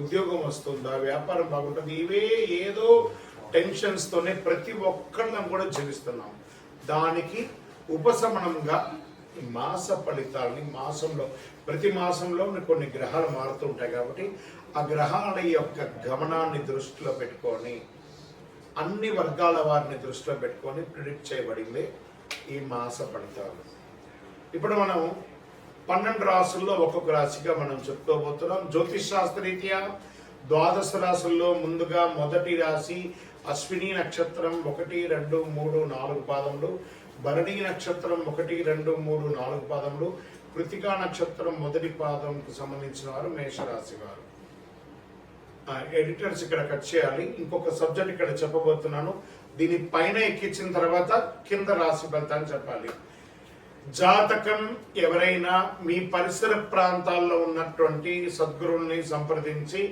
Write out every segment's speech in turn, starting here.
ఉద్యోగం వస్తుందా వ్యాపారం బాగుంటుంది ఇవే ఏదో టెన్షన్స్ తోనే ప్రతి ఒక్కరిని కూడా జీవిస్తున్నాం. దానికి ఉపశమనంగా ఈ మాస ఫలితాలని మాసంలో ప్రతి మాసంలో కొన్ని గ్రహాలు మారుతుంటాయి కాబట్టి ఆ గ్రహాల యొక్క గమనాన్ని దృష్టిలో పెట్టుకొని అన్ని వర్గాల వారిని దృష్టిలో పెట్టుకొని ప్రిడిక్ట్ చేయబడింది ఈ మాస ఫలితాలు. ఇప్పుడు మనం పన్నెండు రాసుల్లో ఒక్కొక్క రాశిగా మనం చెప్పుకోబోతున్నాం. జ్యోతిష్ శాస్త్రరీత్యా ద్వాదశ రాశుల్లో ముందుగా మొదటి రాశి అశ్విని నక్షత్రం ఒకటి రెండు మూడు నాలుగు పాదములు. భరణి నక్షత్రం ఒకటి రెండు మూడు నాలుగు పాదములు. కృతికా నక్షత్రం మొదటి పాదంకు సంబంధించిన వారు మేషరాశి వారు. ఎడిటర్స్ ఇక్కడ కట్ చేయాలి. ఇంకొక సబ్జెక్ట్ ఇక్కడ చెప్పబోతున్నాను. దీని పైన ఎక్కించిన తర్వాత కింద రాశి ఫలితాన్ని చెప్పాలి. జాతకం ఎవరైనా మీ పరిసర ప్రాంతాల్లో ఉన్నటువంటి సద్గురుల్ని సంప్రదించి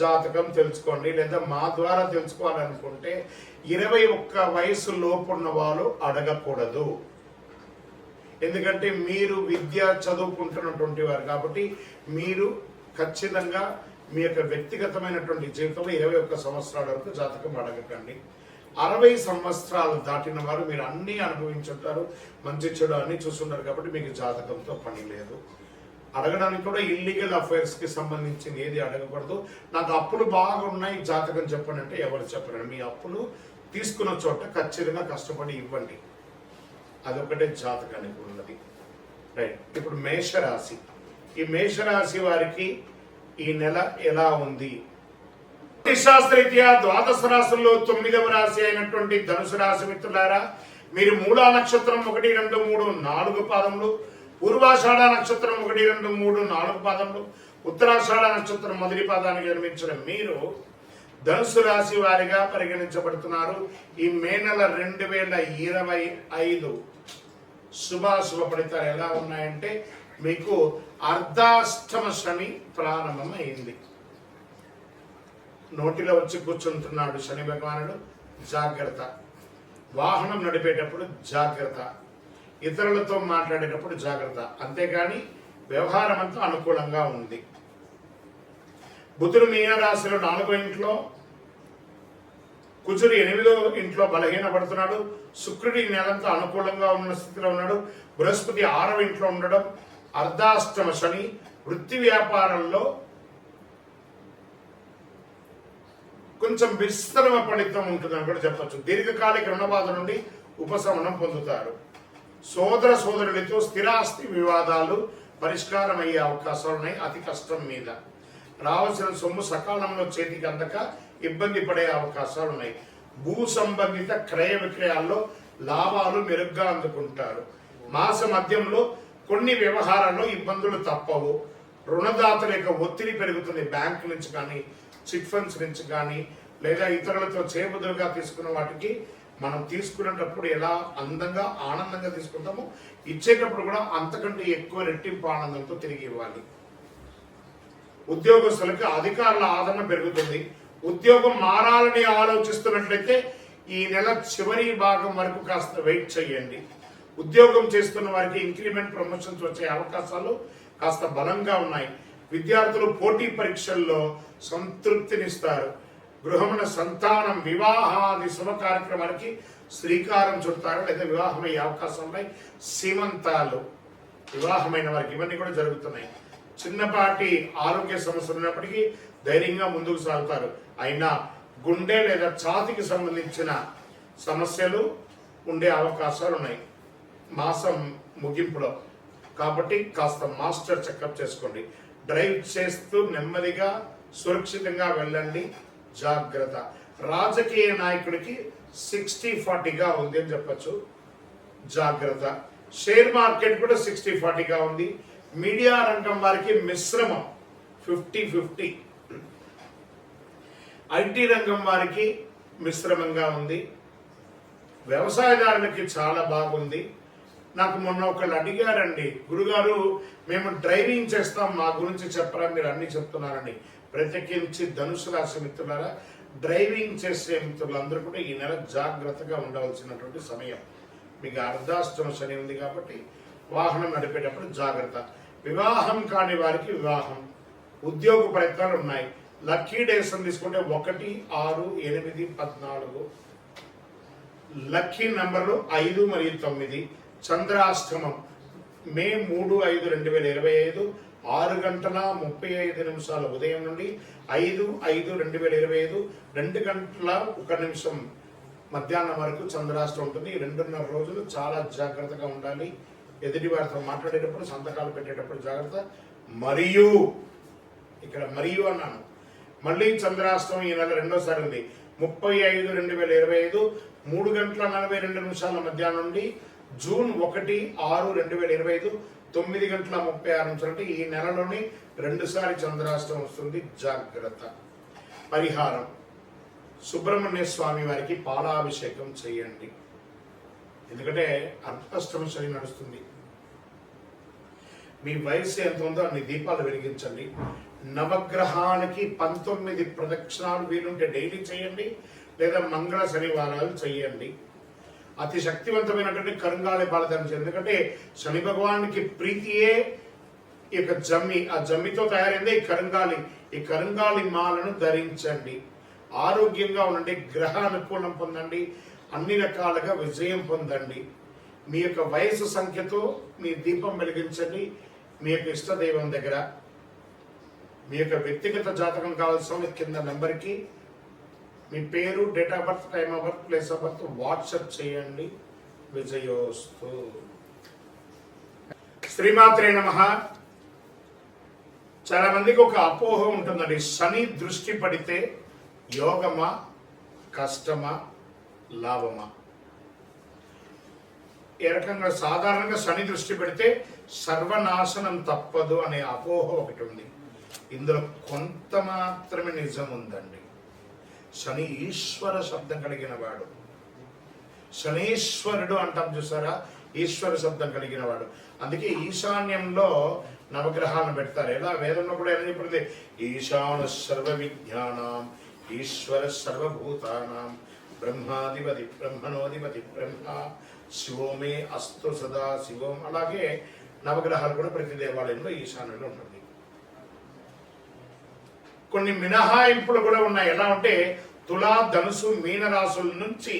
జాతకం తెలుసుకోండి లేదా మా ద్వారా తెలుసుకోవాలనుకుంటే ఇరవై ఒక్క వయసు లోపున్న వాళ్ళు అడగకూడదు. ఎందుకంటే మీరు విద్య చదువుకుంటున్నటువంటి వారు కాబట్టి మీరు ఖచ్చితంగా మీ యొక్క వ్యక్తిగతమైనటువంటి జీవితంలో ఇరవై ఒక్క సంవత్సరాల వరకు జాతకం అడగకండి. అరవై సంవత్సరాలు దాటిన వారు మీరు అన్నీ అనుభవించుంటారు. మంచి చెడు అన్ని చూస్తుంటారు కాబట్టి మీకు జాతకంతో పని లేదు. అడగడానికి కూడా ఇల్లీగల్ అఫైర్స్కి సంబంధించిన ఏది అడగకూడదు. నాకు అప్పులు బాగా ఉన్నాయి జాతకం చెప్పండి అంటే ఎవరు చెప్పరండి మీ అప్పులు తీసుకున్న చోట ఖచ్చితంగా కష్టపడి ఇవ్వండి. అదొకటే జాతకానికి ఉన్నది. రైట్. ఇప్పుడు మేషరాశి. ఈ మేషరాశి వారికి ఈ నెల ఎలా ఉంది? శాస్త్రరీత్యా ద్వాదశ రాశుల్లో తొమ్మిదవ రాశి అయినటువంటి ధనుసు రాశి మిత్రులారా మీరు మూలా నక్షత్రం ఒకటి రెండు మూడు నాలుగు పాదములు పూర్వాషాఢ నక్షత్రం ఒకటి రెండు మూడు నాలుగు పాదములు ఉత్తరాషాఢ నక్షత్రం మొదటి పాదానికి జన్మించిన మీరు ధనుసు రాశి వారిగా పరిగణించబడుతున్నారు. ఈ మే నెల రెండు వేల ఇరవై ఐదు శుభాశుభ ఫలితాలు ఎలా ఉన్నాయంటే మీకు అర్ధాష్టమ శని ప్రారంభమైంది. అయింది నోటిలో వచ్చి కూర్చుంటున్నాడు శని భగవానుడు. జాగ్రత్త. వాహనం నడిపేటప్పుడు జాగ్రత్త. ఇతరులతో మాట్లాడేటప్పుడు జాగ్రత్త. అంతేకాని వ్యవహారం అంతా అనుకూలంగా ఉంది. బుధుడు మీనరాశిలో నాలుగో ఇంట్లో కుజుడు ఎనిమిదో ఇంట్లో బలహీనపడుతున్నాడు. శుక్రుడి ఈ నెలంతా అనుకూలంగా ఉన్న స్థితిలో ఉన్నాడు. బృహస్పతి ఆరవ ఇంట్లో ఉండడం అర్ధాష్టమ శని వృత్తి వ్యాపారంలో కొంచెం విస్తరమ ఫలితం ఉంటుందని కూడా చెప్పచ్చు. దీర్ఘకాలిక రుణబాధ నుండి ఉపశమనం పొందుతారు. సోదర సోదరులతో స్థిరాస్తి వివాదాలు పరిష్కారం అయ్యే అవకాశాలు ఉన్నాయి. అతి కష్టం మీద. రావాల్సిన సొమ్ము సకాలంలో చేతికి అందక ఇబ్బంది పడే అవకాశాలు ఉన్నాయి. భూ సంబంధిత క్రయ విక్రయాల్లో లాభాలు మెరుగ్గా అందుకుంటారు. మాస మధ్యంలో కొన్ని వ్యవహారాల్లో ఇబ్బందులు తప్పవు. రుణదాతల యొక్క ఒత్తిడి పెరుగుతుంది. బ్యాంకు నుంచి కానీ చిట్ ఫండ్స్ నుంచి కానీ లేదా ఇతరులతో చేబదులుగా తీసుకున్న వాటికి మనం తీసుకునేటప్పుడు ఎలా అందంగా ఆనందంగా తీసుకుంటామో ఇచ్చేటప్పుడు కూడా అంతకంటే ఎక్కువ రెట్టింపు ఆనందంతో తిరిగి ఇవ్వాలి. ఉద్యోగస్తులకి అధికారుల ఆదరణ పెరుగుతుంది. ఉద్యోగం మారాలని ఆలోచిస్తున్నట్లయితే ఈ నెల చివరి భాగం వరకు కాస్త వెయిట్ చేయండి. ఉద్యోగం చేస్తున్న వారికి ఇంక్రిమెంట్ ప్రమోషన్స్ వచ్చే అవకాశాలు కాస్త బలంగా ఉన్నాయి. విద్యార్థులు పోటీ పరీక్షల్లో సంతృప్తినిస్తారు. గృహమున సంతానం వివాహాది శుభ కార్యక్రమానికి శ్రీకారం చుడతారు. లేదా వివాహమయ్యే అవకాశం ఉన్నాయి. సీమంతాలు. వివాహమైన వారికి ఇవన్నీ కూడా జరుగుతున్నాయి. చిన్నపాటి ఆరోగ్య సమస్యలు ఉన్నప్పటికీ ధైర్యంగా ముందుకు సాగుతారు. అయినా గుండె లేదా ఛాతికి సంబంధించిన సమస్యలు ఉండే అవకాశాలు ఉన్నాయి. మాసం ముగింపులో. కాబట్టి కాస్త మాస్టర్ చెకప్ చేసుకోండి. డ్రైవ్ చేస్తూ నెమ్మదిగా సురక్షితంగా వెళ్ళండి. జాగ్రత్త. రాజకీయ నాయకుడికి సిక్స్టీ ఫార్టీగా ఉంది అని చెప్పచ్చు. జాగ్రత్త. షేర్ మార్కెట్ కూడా సిక్స్టీ ఫార్టీగా ఉంది. మీడియా రంగం వారికి మిశ్రమం. ఫిఫ్టీ ఫిఫ్టీ ఐటీ రంగం వారికి మిశ్రమంగా ఉంది. వ్యవసాయదారులకి చాలా బాగుంది. నాకు మొన్న ఒకళ్ళు అడిగారండి గురుగారు మేము డ్రైవింగ్ చేస్తాం మా గురించి చెప్పరా మీరు అన్ని చెప్తున్నారండి. ప్రత్యేకించి ధనుసు రాశి మిత్రులారా డ్రైవింగ్ చేసే మిత్రులందరూ కూడా ఈ నెల జాగ్రత్తగా ఉండవలసినటువంటి సమయం. మీకు అర్ధాష్టమ శని ఉంది కాబట్టి వాహనం నడిపేటప్పుడు జాగ్రత్త. వివాహం కాని వారికి వివాహం. ఉద్యోగ ప్రయత్నాలు ఉన్నాయి. లక్కీ డేస్ అని తీసుకుంటే ఒకటి ఆరు ఎనిమిది పద్నాలుగు. లక్కీ నంబర్లు ఐదు మరియు తొమ్మిది. చంద్రాష్టమం. మే మూడు ఐదు రెండు వేల ఇరవై ఐదు ఆరు గంటల ముప్పై ఐదు నిమిషాల ఉదయం నుండి ఐదు ఐదు రెండు వేల ఇరవై ఐదు రెండు గంటల ఒక నిమిషం మధ్యాహ్నం వరకు చంద్రాష్టం ఉంటుంది. ఈ రెండున్నర రోజులు చాలా జాగ్రత్తగా ఉండాలి. ఎదుటి వారితో మాట్లాడేటప్పుడు సంతకాలు పెట్టేటప్పుడు జాగ్రత్త. మరియు ఇక్కడ మరియు అన్నాను. మళ్ళీ చంద్రాష్టం ఈ నెల రెండోసారి ఉంది. ముప్పై ఐదు రెండు వేల ఇరవై ఐదు మూడు గంటల నలభై రెండు నిమిషాల మధ్యాహ్నం నుండి జూన్ ఒకటి ఆరు రెండు వేల ఇరవై ఐదు తొమ్మిది గంటల ముప్పై ఆరు నిమిషాలు అంటే ఈ నెలలోని రెండుసారి చంద్రాష్టం వస్తుంది. జాగ్రత్త. పరిహారం. సుబ్రహ్మణ్య స్వామి వారికి పాలాభిషేకం చేయండి. ఎందుకంటే అర్ధాష్టమ శని నడుస్తుంది. మీ వయసు ఎంత ఉందో అన్ని దీపాలు వెలిగించండి. నవగ్రహానికి పంతొమ్మిది ప్రదక్షిణాలు వీలుంటే డైలీ చేయండి. లేదా మంగళ శనివారాలు చేయండి. అతి శక్తివంతమైనటువంటి కరుంగాళి బాలధనం ఎందుకంటే శని భగవానికి ప్రీతియే ఈ యొక్క జమ్మి ఆ జమ్మితో తయారైంది ఈ కరుంగాలి ఈ కరుంగాలి మాలను ధరించండి. ఆరోగ్యంగా ఉండండి గ్రహ అనుకూలం పొందండి అన్ని రకాలుగా విజయం పొందండి. మీ యొక్క వయసు సంఖ్యతో మీ దీపం వెలిగించండి. మీ యొక్క ఇష్ట దైవం దగ్గర. మీ యొక్క వ్యక్తిగత జాతకం కావాల్సిన కింద నెంబర్కి మీ పేరు date of birth time of birth place of birth WhatsApp చేయండి. విజయోస్తు. శ్రీమాత్రే నమ. చాలా మందికి ఒక అపోహ ఉంటుందండి. శని దృష్టి పడితే యోగమా కష్టమా లాభమా? ఏ రకంగా సాధారణంగా శని దృష్టి పెడితే సర్వనాశనం తప్పదు అనే అపోహ ఒకటి ఉంది. ఇందులో కొంత మాత్రమే నిజం ఉందండి. శని ఈశ్వర శబ్దం కలిగిన వాడు శనీశ్వరుడు అంటాం చూసారా? ఈశ్వర శబ్దం కలిగిన వాడు అందుకే ఈశాన్యంలో నవగ్రహాలను పెడతారు. ఎలా? వేదంలో కూడా ఏమని చెప్పింది? ఈశాన సర్వ విజ్ఞానం ఈశ్వర సర్వభూతానం బ్రహ్మాధిపతి బ్రహ్మణోధిపతి బ్రహ్మ శివోమే అస్తు సదా శివం. అలాగే నవగ్రహాలు కూడా ప్రతి దేవాలయంలో ఈశాన్యంలో ఉంటుంది. కొన్ని మినహాయింపులు కూడా ఉన్నాయి. ఎలా అంటే తులా ధనుసు మీన రాసుల నుంచి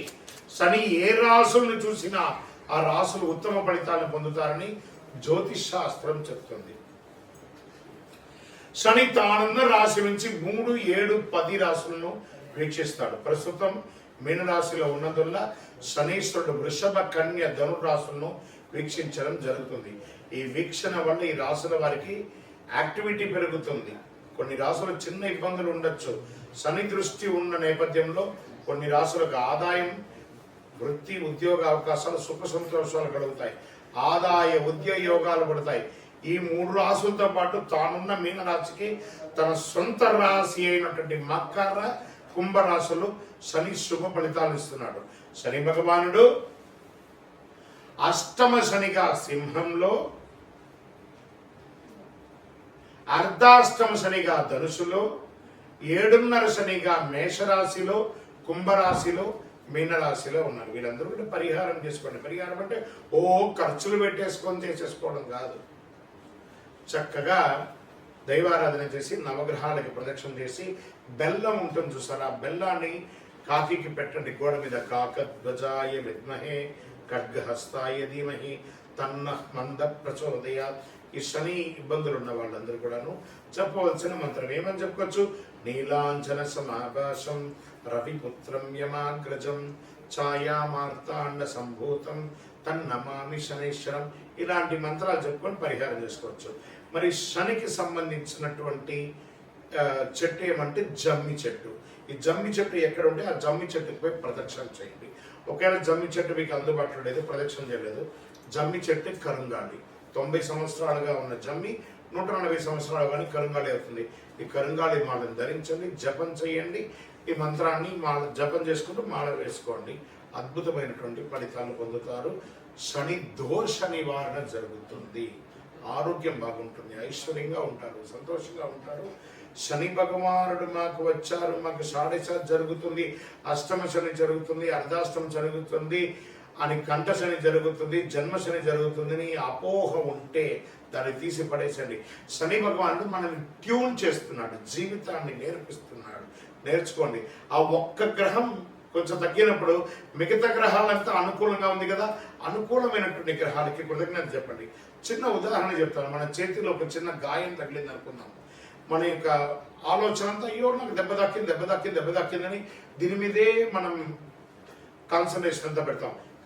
శని ఏ రాసులను చూసినా ఆ రాసులు ఉత్తమ ఫలితాలను పొందుతారని జ్యోతిష్ శాస్త్రం చెప్తుంది. శని తానున్న రాశి నుంచి మూడు ఏడు పది రాసులను వీక్షిస్తాడు. ప్రస్తుతం మీనరాశిలో ఉన్నందువల్ల శనీశ్వరుడు వృషభ కన్య ధను రాసులను వీక్షించడం జరుగుతుంది. ఈ వీక్షణ వల్ల ఈ రాశుల వారికి యాక్టివిటీ పెరుగుతుంది. కొన్ని రాసులు చిన్న ఇబ్బందులు ఉండొచ్చు. శని దృష్టి ఉన్న నేపథ్యంలో కొన్ని రాసులకు ఆదాయం వృత్తి ఉద్యోగ అవకాశాలు సుఖ సంతోషాలు కలుగుతాయి. ఆదాయ ఉద్యోగ యోగాలు పడతాయి. ఈ మూడు రాసులతో పాటు తానున్న మీనరాశికి తన సొంత రాశి అయినటువంటి మకర కుంభరాశులు శని శుభ ఫలితాలు ఇస్తున్నాడు. శని భగవానుడు అష్టమ శనిగా సింహంలో అర్ధాష్టమ శనిగా ధనుసులో ఏడున్నర శనిగా మేషరాశిలో కుంభరాశిలో మీనరాశిలో ఉన్నారు. వీళ్ళందరూ కూడా పరిహారం చేసుకోండి. పరిహారం అంటే ఓ ఖర్చులు పెట్టేసుకొని చేసేసుకోవడం కాదు. చక్కగా దైవారాధన చేసి నవగ్రహాలకి ప్రదక్షిణ చేసి బెల్లం ఉంటుంది చూసారా? ఆ బెల్లాన్ని కాకికి పెట్టండి. గోడ మీద కాక ధ్వజాయ విద్మహే ఖడ్గహస్తాయ ధీమహి తన్న మంద ప్రచోదయ ఈ శని ఇబ్బందులు ఉన్న వాళ్ళందరూ కూడాను చెప్పవలసిన మంత్రం ఏమని చెప్పుకోవచ్చు? నీలాంజన సమాకాశం రవిపుత్రం యమాగ్రజం ఛాయామార్తాండ సంభూతం తన్నమామి శనేశ్వరం ఇలాంటి మంత్రాలు చెప్పుకొని పరిహారం చేసుకోవచ్చు. మరి శనికి సంబంధించినటువంటి చెట్టు ఏమంటే జమ్మి చెట్టు. ఈ జమ్మి చెట్టు ఎక్కడ ఉంటే ఆ జమ్మి చెట్టుకు పోయి ప్రదక్షిణ చేయండి. ఒకవేళ జమ్మి చెట్టు మీకు అందుబాటులో లేదు ప్రదక్షిణ చేయలేదు జమ్మి చెట్టు కరుంగాలి. తొంభై సంవత్సరాలుగా ఉన్న జమ్మి నూట నలభై సంవత్సరాలు కానీ కరుంగాలి అవుతుంది. ఈ కరుంగాలి మాలను ధరించండి జపం చేయండి. ఈ మంత్రాన్ని మాల జపం చేసుకుంటూ మాల వేసుకోండి. అద్భుతమైనటువంటి ఫలితాలు పొందుతారు. శని దోష నివారణ జరుగుతుంది. ఆరోగ్యం బాగుంటుంది. ఐశ్వర్యంగా ఉంటారు సంతోషంగా ఉంటారు. శని భగవానుడు మాకు వచ్చారు మాకు సాడేసా జరుగుతుంది. అష్టమ శని జరుగుతుంది అర్ధాష్టం జరుగుతుంది. అని కంఠశని జరుగుతుంది జన్మ జరుగుతుందని అపోహ ఉంటే దాన్ని తీసి పడేసండి శని భగవానుడు మనల్ని ట్యూన్ చేస్తున్నాడు జీవితాన్ని నేర్పిస్తున్నాడు. నేర్చుకోండి. ఆ ఒక్క గ్రహం కొంచెం తగ్గినప్పుడు మిగతా గ్రహాలంతా అనుకూలంగా ఉంది కదా అనుకూలమైనటువంటి గ్రహాలకి కృతజ్ఞత చెప్పండి. చిన్న ఉదాహరణ చెప్తాను. మన చేతిలో ఒక చిన్న గాయం తగిలింది అనుకుందాం. మన యొక్క ఆలోచన అంతా అయ్యో నాకు దెబ్బ దక్కింది దెబ్బ దక్కింది దెబ్బ దక్కిందని దీని మీదే మనం కాన్సన్ట్రేషన్ అంతా పెడతాం.